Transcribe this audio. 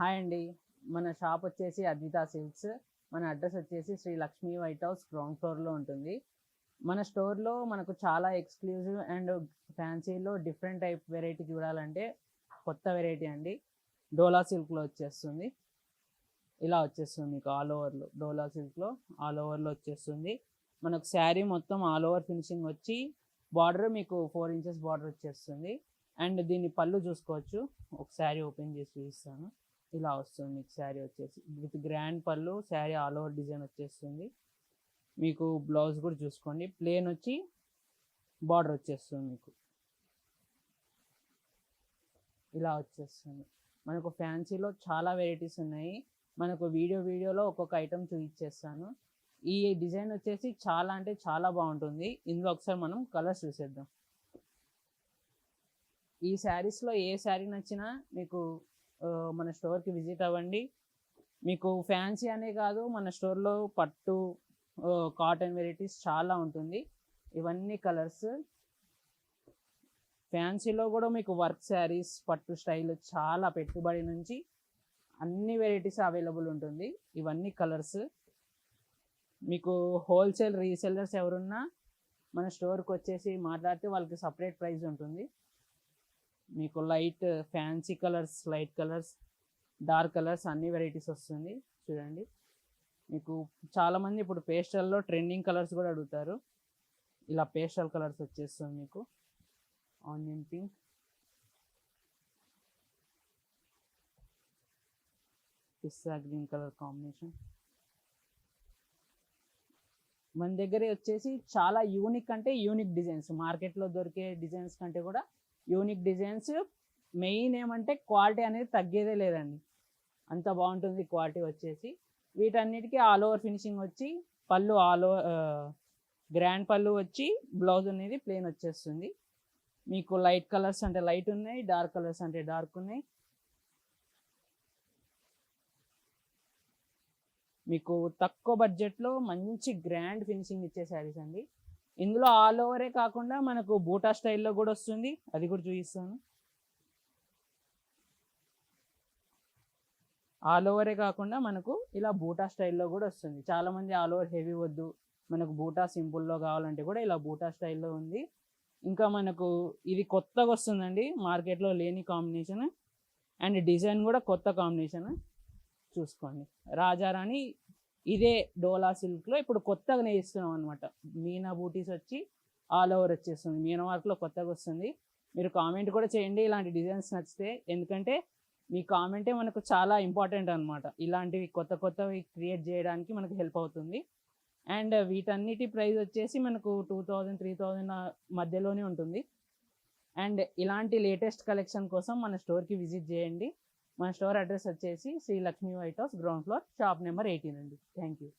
Hi అండి. మన shop వచ్చేసి అద్వితా సిల్క్స్. మన అడ్రస్ వచ్చేసి Sri Lakshmi White House ground ఫ్లోర్లో ఉంటుంది. మన స్టోర్లో మనకు చాలా ఎక్స్క్లూజివ్ అండ్ ఫ్యాన్సీలో డిఫరెంట్ టైప్ వెరైటీ చూడాలంటే కొత్త వెరైటీ అండి. డోలా సిల్క్లో వచ్చేస్తుంది. ఇలా వచ్చేస్తుంది మీకు ఆల్ ఓవర్లో. డోలా సిల్క్లో ఆల్ ఓవర్లో వచ్చేస్తుంది. మనకు శారీ మొత్తం ఆల్ ఓవర్ ఫినిషింగ్ వచ్చి బార్డర్ మీకు ఫోర్ ఇంచెస్ బార్డర్ వచ్చేస్తుంది. అండ్ దీని పళ్ళు చూసుకోవచ్చు. ఒక శారీ ఓపెన్ చేసి చూపిస్తాను. ఇలా వస్తుంది మీకు శారీ వచ్చేసి. విత్ గ్రాండ్ పళ్ళు శారీ ఆల్ ఓవర్ డిజైన్ వచ్చేస్తుంది. మీకు బ్లౌజ్ కూడా చూసుకోండి. ప్లేన్ వచ్చి బార్డర్ వచ్చేస్తుంది మీకు. ఇలా వచ్చేస్తుంది. మనకు ఫ్యాన్సీలో చాలా వెరైటీస్ ఉన్నాయి. మనకు వీడియో వీడియోలో ఒక్కొక్క ఐటమ్ చూపించేస్తాను. ఈ డిజైన్ వచ్చేసి చాలా అంటే చాలా బాగుంటుంది. ఇందులో ఒకసారి మనం కలర్స్ చూసేద్దాం. ఈ శారీస్లో ఏ శారీ నచ్చినా మీకు మన స్టోర్కి విజిట్ అవ్వండి. మీకు ఫ్యాన్సీ అనే కాదు మన స్టోర్లో పట్టు కాటన్ వెరైటీస్ చాలా ఉంటుంది. ఇవన్నీ కలర్స్. ఫ్యాన్సీలో కూడా మీకు వర్క్ శారీస్ పట్టు స్టైల్ చాలా పెట్టుబడి నుంచి అన్ని వెరైటీస్ అవైలబుల్ ఉంటుంది. ఇవన్నీ కలర్స్. మీకు హోల్సేల్ రీసెల్లర్స్ ఎవరున్నా మన స్టోర్కి వచ్చేసి మాట్లాడితే వాళ్ళకి సపరేట్ ప్రైస్ ఉంటుంది. మీకు light fancy colours light colours dark colours అన్ని వెరైటీస్ వస్తుంది. చూడండి. మీకు చాలామంది ఇప్పుడు పేస్టల్లో ట్రెండింగ్ కలర్స్ కూడా అడుగుతారు. ఇలా పేస్టల్ కలర్స్ వచ్చేస్తుంది మీకు. Onion pink. Pista green colour combination. మన దగ్గర వచ్చేసి చాలా యూనిక్ అంటే యూనిక్ డిజైన్స్. మార్కెట్లో దొరికే డిజైన్స్ కంటే కూడా యూనిక్ డిజైన్స్. మెయిన్ ఏమంటే క్వాలిటీ అనేది తగ్గేదే లేదండి. అంత బాగుంటుంది క్వాలిటీ వచ్చేసి. వీటన్నిటికీ ఆల్ ఓవర్ ఫినిషింగ్ వచ్చి పళ్ళు ఆల్ ఓవర్ గ్రాండ్ పళ్ళు వచ్చి బ్లౌజ్ అనేది ప్లేన్ వచ్చేస్తుంది. మీకు లైట్ కలర్స్ అంటే లైట్ ఉన్నాయి డార్క్ కలర్స్ అంటే డార్క్ ఉన్నాయి. మీకు తక్కువ బడ్జెట్లో మంచి గ్రాండ్ ఫినిషింగ్ ఇచ్చే శారీస్ అండి. ఇందులో ఆల్ ఓవరే కాకుండా మనకు బూటా స్టైల్లో కూడా వస్తుంది. అది కూడా చూపిస్తాను. ఆల్ ఓవరే కాకుండా మనకు ఇలా బూటా స్టైల్లో కూడా వస్తుంది. చాలా మంది ఆల్ ఓవర్ హెవీ వద్దు. మనకు బూటా సింపుల్లో కావాలంటే కూడా ఇలా బూటా స్టైల్లో ఉంది. ఇంకా మనకు ఇది కొత్తగా వస్తుందండి. మార్కెట్లో లేని కాంబినేషన్. అండ్ డిజైన్ కూడా కొత్త కాంబినేషన్. చూసుకోండి. రాజారాణి ఇదే డోలా సిల్క్లో ఇప్పుడు కొత్తగా నేయిస్తున్నాం అనమాట మీనా బూటీస్ వచ్చి ఆల్ ఓవర్ వచ్చేస్తుంది. మీనా వర్క్లో కొత్తగా వస్తుంది. మీరు కామెంట్ కూడా చేయండి. ఇలాంటి డిజైన్స్ నచ్చితే ఎందుకంటే మీ కామెంటే మనకు చాలా ఇంపార్టెంట్ అనమాట ఇలాంటివి కొత్త కొత్తవి క్రియేట్ చేయడానికి మనకు హెల్ప్ అవుతుంది. అండ్ వీటన్నిటి ప్రైస్ వచ్చేసి మనకు టూ థౌజండ్ త్రీ థౌజండ్ మధ్యలోనే ఉంటుంది. అండ్ ఇలాంటి లేటెస్ట్ కలెక్షన్ కోసం మన స్టోర్కి విజిట్ చేయండి. మా స్టోర్ అడ్రస్ వచ్చేసి Sri Lakshmi White House ground floor shop number eighteen అండి. Thank you